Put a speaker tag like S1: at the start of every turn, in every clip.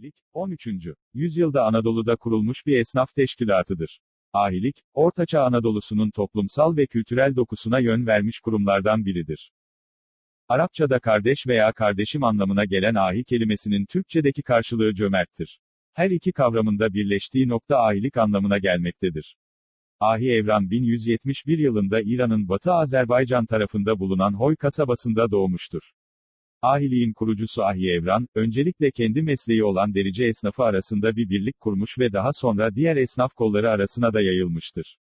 S1: Ahilik, 13. yüzyılda Anadolu'da kurulmuş bir esnaf teşkilatıdır. Ahilik, Ortaçağ Anadolu'sunun toplumsal ve kültürel dokusuna yön vermiş kurumlardan biridir. Arapçada kardeş veya kardeşim anlamına gelen ahi kelimesinin Türkçedeki karşılığı cömerttir. Her iki kavramında birleştiği nokta ahilik anlamına gelmektedir. Ahi Evran 1171 yılında İran'ın Batı Azerbaycan tarafında bulunan Hoy kasabasında doğmuştur. Ahiliğin kurucusu Ahi Evran, öncelikle kendi mesleği olan derici esnafı arasında bir birlik kurmuş ve daha sonra diğer esnaf kolları arasına da yayılmıştır.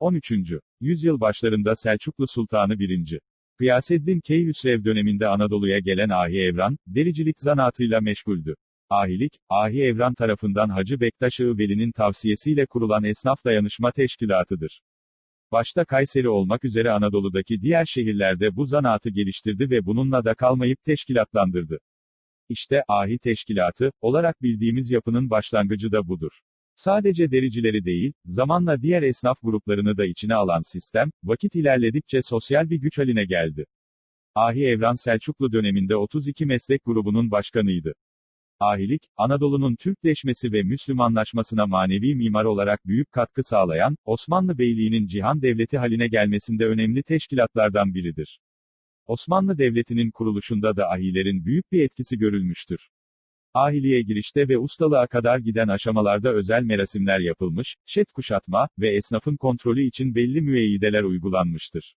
S1: 13. Yüzyıl başlarında Selçuklu Sultanı 1. Gıyaseddin Keyhüsrev döneminde Anadolu'ya gelen Ahi Evran, dericilik zanaatıyla meşguldü. Ahilik, Ahi Evran tarafından Hacı Bektaş Veli'nin tavsiyesiyle kurulan esnaf dayanışma teşkilatıdır. Başta Kayseri olmak üzere Anadolu'daki diğer şehirlerde bu zanaatı geliştirdi ve bununla da kalmayıp teşkilatlandırdı. İşte, ahi teşkilatı, olarak bildiğimiz yapının başlangıcı da budur. Sadece dericileri değil, zamanla diğer esnaf gruplarını da içine alan sistem, vakit ilerledikçe sosyal bir güç haline geldi. Ahi Evran Selçuklu döneminde 32 meslek grubunun başkanıydı. Ahilik, Anadolu'nun Türkleşmesi ve Müslümanlaşmasına manevi mimar olarak büyük katkı sağlayan, Osmanlı Beyliği'nin cihan devleti haline gelmesinde önemli teşkilatlardan biridir. Osmanlı Devleti'nin kuruluşunda da ahilerin büyük bir etkisi görülmüştür. Ahiliye girişte ve ustalığa kadar giden aşamalarda özel merasimler yapılmış, şet kuşatma ve esnafın kontrolü için belli müeyyideler uygulanmıştır.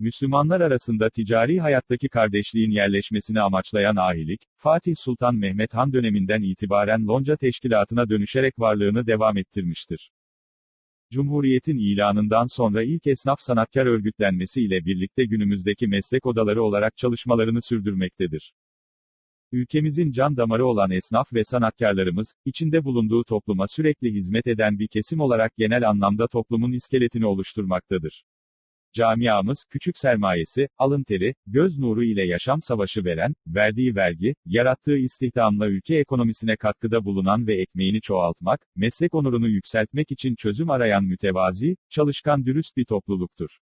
S1: Müslümanlar arasında ticari hayattaki kardeşliğin yerleşmesini amaçlayan ahilik, Fatih Sultan Mehmet Han döneminden itibaren lonca teşkilatına dönüşerek varlığını devam ettirmiştir. Cumhuriyetin ilanından sonra ilk esnaf sanatkar örgütlenmesi ile birlikte günümüzdeki meslek odaları olarak çalışmalarını sürdürmektedir. Ülkemizin can damarı olan esnaf ve sanatkarlarımız, içinde bulunduğu topluma sürekli hizmet eden bir kesim olarak genel anlamda toplumun iskeletini oluşturmaktadır. Camiamız, küçük sermayesi, alın teri, göz nuru ile yaşam savaşı veren, verdiği vergi, yarattığı istihdamla ülke ekonomisine katkıda bulunan ve ekmeğini çoğaltmak, meslek onurunu yükseltmek için çözüm arayan mütevazi, çalışkan dürüst bir topluluktur.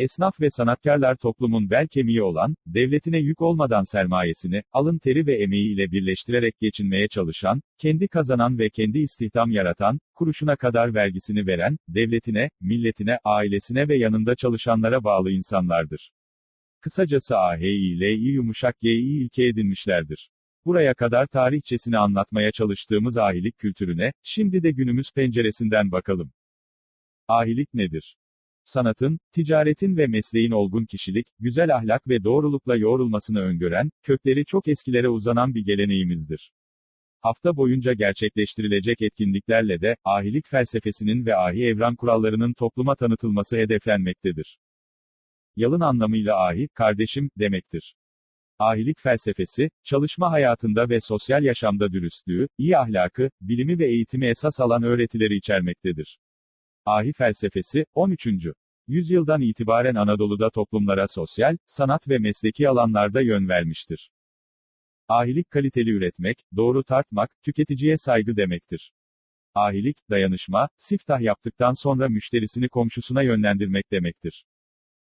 S1: Esnaf ve sanatkarlar toplumun bel kemiği olan, devletine yük olmadan sermayesini, alın teri ve emeği ile birleştirerek geçinmeye çalışan, kendi kazanan ve kendi istihdam yaratan, kuruşuna kadar vergisini veren, devletine, milletine, ailesine ve yanında çalışanlara bağlı insanlardır. Kısacası AHİL'yi yumuşak G'yi ilke edinmişlerdir. Buraya kadar tarihçesini anlatmaya çalıştığımız ahilik kültürüne, şimdi de günümüz penceresinden bakalım. Ahilik nedir? Sanatın, ticaretin ve mesleğin olgun kişilik, güzel ahlak ve doğrulukla yoğrulmasını öngören, kökleri çok eskilere uzanan bir geleneğimizdir. Hafta boyunca gerçekleştirilecek etkinliklerle de, ahilik felsefesinin ve ahi evran kurallarının topluma tanıtılması hedeflenmektedir. Yalın anlamıyla ahi, kardeşim, demektir. Ahilik felsefesi, çalışma hayatında ve sosyal yaşamda dürüstlüğü, iyi ahlakı, bilimi ve eğitimi esas alan öğretileri içermektedir. Ahi felsefesi, 13. yüzyıldan itibaren Anadolu'da toplumlara sosyal, sanat ve mesleki alanlarda yön vermiştir. Ahilik kaliteli üretmek, doğru tartmak, tüketiciye saygı demektir. Ahilik, dayanışma, siftah yaptıktan sonra müşterisini komşusuna yönlendirmek demektir.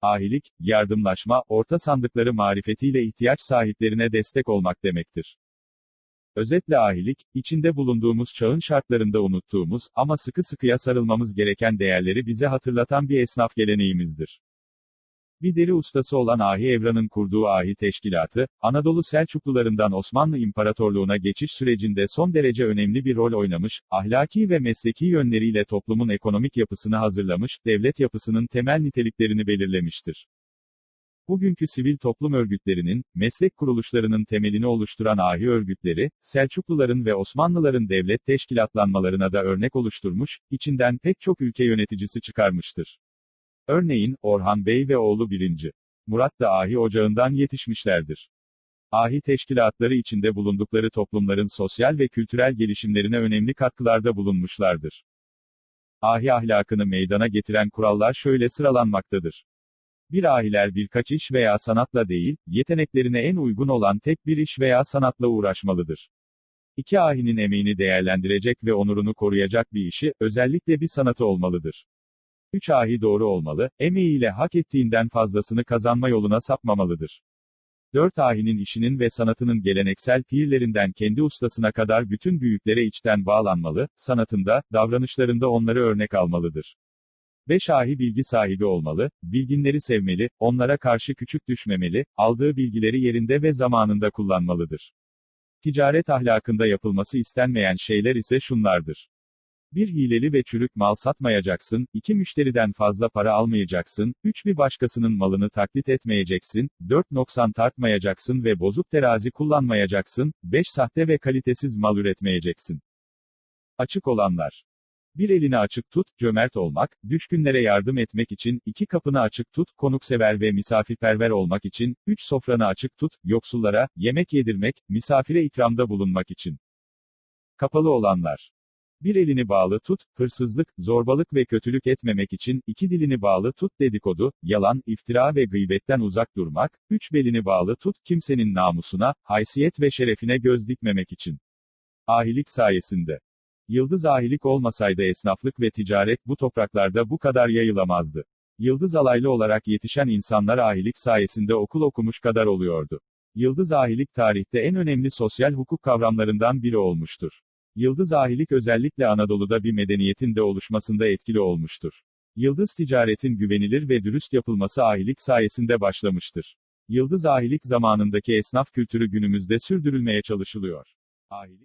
S1: Ahilik, yardımlaşma, orta sandıkları marifetiyle ihtiyaç sahiplerine destek olmak demektir. Özetle ahilik, içinde bulunduğumuz çağın şartlarında unuttuğumuz, ama sıkı sıkıya sarılmamız gereken değerleri bize hatırlatan bir esnaf geleneğimizdir. Bir deri ustası olan Ahi Evran'ın kurduğu Ahi Teşkilatı, Anadolu Selçuklularından Osmanlı İmparatorluğu'na geçiş sürecinde son derece önemli bir rol oynamış, ahlaki ve mesleki yönleriyle toplumun ekonomik yapısını hazırlamış, devlet yapısının temel niteliklerini belirlemiştir. Bugünkü sivil toplum örgütlerinin, meslek kuruluşlarının temelini oluşturan ahi örgütleri, Selçukluların ve Osmanlıların devlet teşkilatlanmalarına da örnek oluşturmuş, içinden pek çok ülke yöneticisi çıkarmıştır. Örneğin, Orhan Bey ve oğlu 1. Murat da ahi ocağından yetişmişlerdir. Ahi teşkilatları içinde bulundukları toplumların sosyal ve kültürel gelişimlerine önemli katkılarda bulunmuşlardır. Ahi ahlakını meydana getiren kurallar şöyle sıralanmaktadır. Bir ahiler birkaç iş veya sanatla değil, yeteneklerine en uygun olan tek bir iş veya sanatla uğraşmalıdır. İki ahinin emeğini değerlendirecek ve onurunu koruyacak bir işi, özellikle bir sanatı olmalıdır. Üç ahi doğru olmalı, emeğiyle hak ettiğinden fazlasını kazanma yoluna sapmamalıdır. Dört ahinin işinin ve sanatının geleneksel pirlerinden kendi ustasına kadar bütün büyüklere içten bağlanmalı, sanatında, davranışlarında onları örnek almalıdır. Beş ahi bilgi sahibi olmalı, bilginleri sevmeli, onlara karşı küçük düşmemeli, aldığı bilgileri yerinde ve zamanında kullanmalıdır. Ticaret ahlakında yapılması istenmeyen şeyler ise şunlardır. Bir hileli ve çürük mal satmayacaksın, iki müşteriden fazla para almayacaksın, üç bir başkasının malını taklit etmeyeceksin, dört noksan tartmayacaksın ve bozuk terazi kullanmayacaksın, beş sahte ve kalitesiz mal üretmeyeceksin. Açık olanlar. Bir elini açık tut, cömert olmak, düşkünlere yardım etmek için, iki kapını açık tut, konuksever ve misafirperver olmak için, üç sofranı açık tut, yoksullara, yemek yedirmek, misafire ikramda bulunmak için. Kapalı olanlar. Bir elini bağlı tut, hırsızlık, zorbalık ve kötülük etmemek için, iki dilini bağlı tut dedikodu, yalan, iftira ve gıybetten uzak durmak, üç belini bağlı tut, kimsenin namusuna, haysiyet ve şerefine göz dikmemek için. Ahilik sayesinde. Yıldız ahilik olmasaydı esnaflık ve ticaret bu topraklarda bu kadar yayılamazdı. Yıldız alaylı olarak yetişen insanlar ahilik sayesinde okul okumuş kadar oluyordu. Yıldız ahilik tarihte en önemli sosyal hukuk kavramlarından biri olmuştur. Yıldız ahilik özellikle Anadolu'da bir medeniyetin de oluşmasında etkili olmuştur. Yıldız ticaretin güvenilir ve dürüst yapılması ahilik sayesinde başlamıştır. Yıldız ahilik zamanındaki esnaf kültürü günümüzde sürdürülmeye çalışılıyor. Ahilik